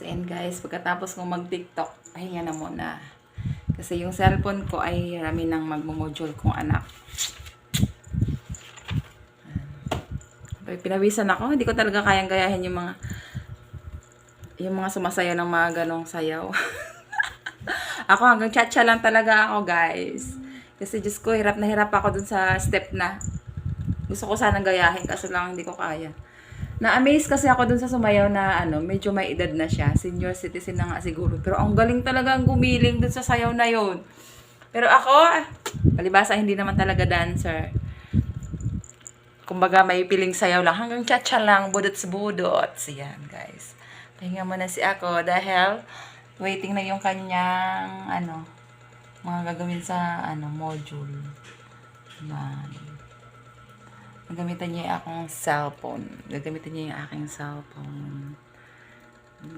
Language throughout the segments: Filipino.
So, ayan guys, pagkatapos kong mag-tiktok, pahinga na muna. Kasi yung cellphone ko ay rami nang magmumodule kong anak. Pinawisan ako, hindi ko talaga kayang gayahin yung mga yung mga sumasayaw ng mga ganong sayaw. ako hanggang cha-cha lang talaga ako guys. Kasi Diyos ko, hirap na hirap ako dun sa step na. Gusto ko sanang gayahin kasi lang hindi ko kaya. Na-amaze kasi ako dun sa sumayaw na ano, medyo may edad na siya. Senior citizen na nga siguro. Pero ang galing talaga ang gumiling dun sa sayaw na yon. Pero ako, palibasa hindi naman talaga dancer. Kumbaga may piling sayaw lang. Hanggang cha-cha lang, budots-budots. Yan guys. Pahinga muna si ako dahil waiting na yung kanyang ano, mga gagawin sa ano, module. Yan. Gagamitan niya yung akong cellphone. Gagamitan niya yung aking cellphone.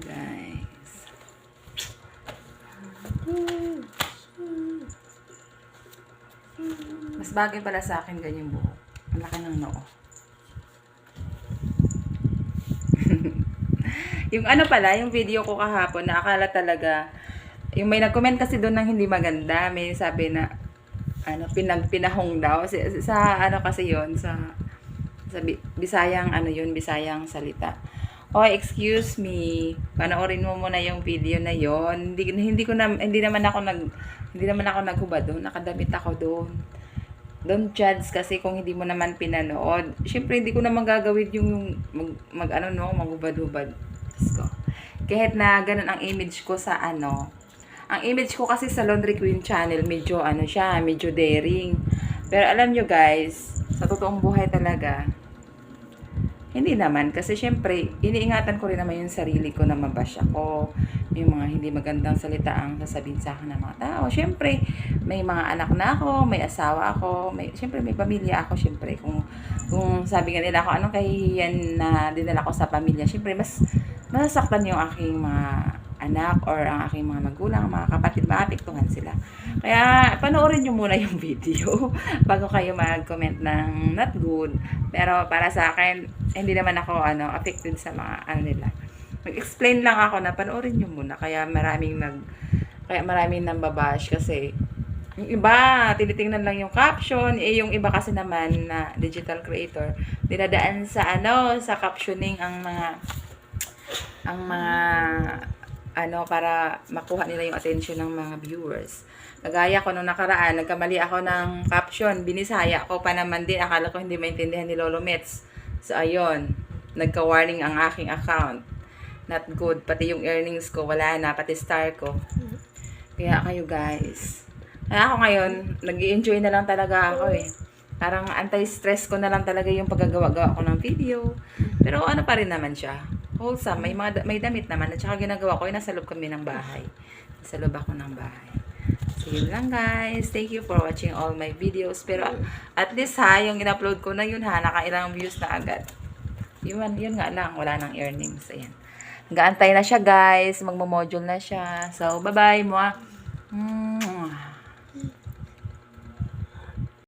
Guys. Mas bagay pala sa akin ganyan buhok. Ang laki ng noo. yung ano pala, yung video ko kahapon, na akala talaga, yung may nag-comment kasi doon ng hindi maganda. May sabi na, ano, pinag pinahong daw. Sa, sa ano kasi yon sa, sa Bi- Bisayang, ano yun, Bisayang salita. Oh, excuse me. Panoorin mo muna yung video na yon. Hindi hindi ko na hindi naman ako nag hindi naman ako naghubad doon. Nakadamit ako doon. Don't judge kasi kung hindi mo naman pinanood. Siyempre, hindi ko naman gagawin yung mag, mag ano no, maghubad-hubad. Ko. Kahit na ganun ang image ko sa ano. Ang image ko kasi sa Laundry Queen channel, medyo ano siya, medyo daring. Pero alam nyo guys, sa totoong buhay talaga, hindi naman. Kasi syempre, iniingatan ko rin naman yung sarili ko na mabash ako. Yung mga hindi magandang salita ang sasabihin sa akin ng mga tao. Syempre, may mga anak na ako, may asawa ako, may, syempre may pamilya ako. Syempre, kung, kung sabi nga nila ako, anong kahihiyan na dinala ko sa pamilya, syempre, mas masasaktan yung aking mga anak or ang aking mga magulang, mga kapatid, maapektuhan sila. Kaya panoorin nyo muna yung video bago kayo mag-comment ng not good. Pero para sa akin, hindi naman ako ano, affected sa mga ano nila. Mag-explain lang ako na panoorin nyo muna. Kaya maraming nag kaya maraming nang babash kasi yung iba, tinitingnan lang yung caption, eh yung iba kasi naman na digital creator, dinadaan sa ano, sa captioning ang mga ang mga ano para makuha nila yung attention ng mga viewers. Kagaya ko nung nakaraan, nagkamali ako ng caption, binisaya ko pa naman din, akala ko hindi maintindihan ni Lolo Mets. So ayun, nagka-warning ang aking account. Not good, pati yung earnings ko, wala na, pati star ko. Kaya kayo guys. Kaya ako ngayon, nag enjoy na lang talaga ako eh. Parang anti-stress ko na lang talaga yung paggagawa-gawa ko ng video. Pero ano pa rin naman siya. Wholesome. May, mga, may damit naman. At saka ginagawa ko, yung nasa loob kami ng bahay. Nasa loob ako ng bahay. So, yun lang guys. Thank you for watching all my videos. Pero at least ha, yung in-upload ko na yun ha, nakailang views na agad. Yun, yun nga lang, wala nang earnings. Ayan. Nagaantay na siya guys. Magmo-module na siya. So, bye-bye mo ah. Mm.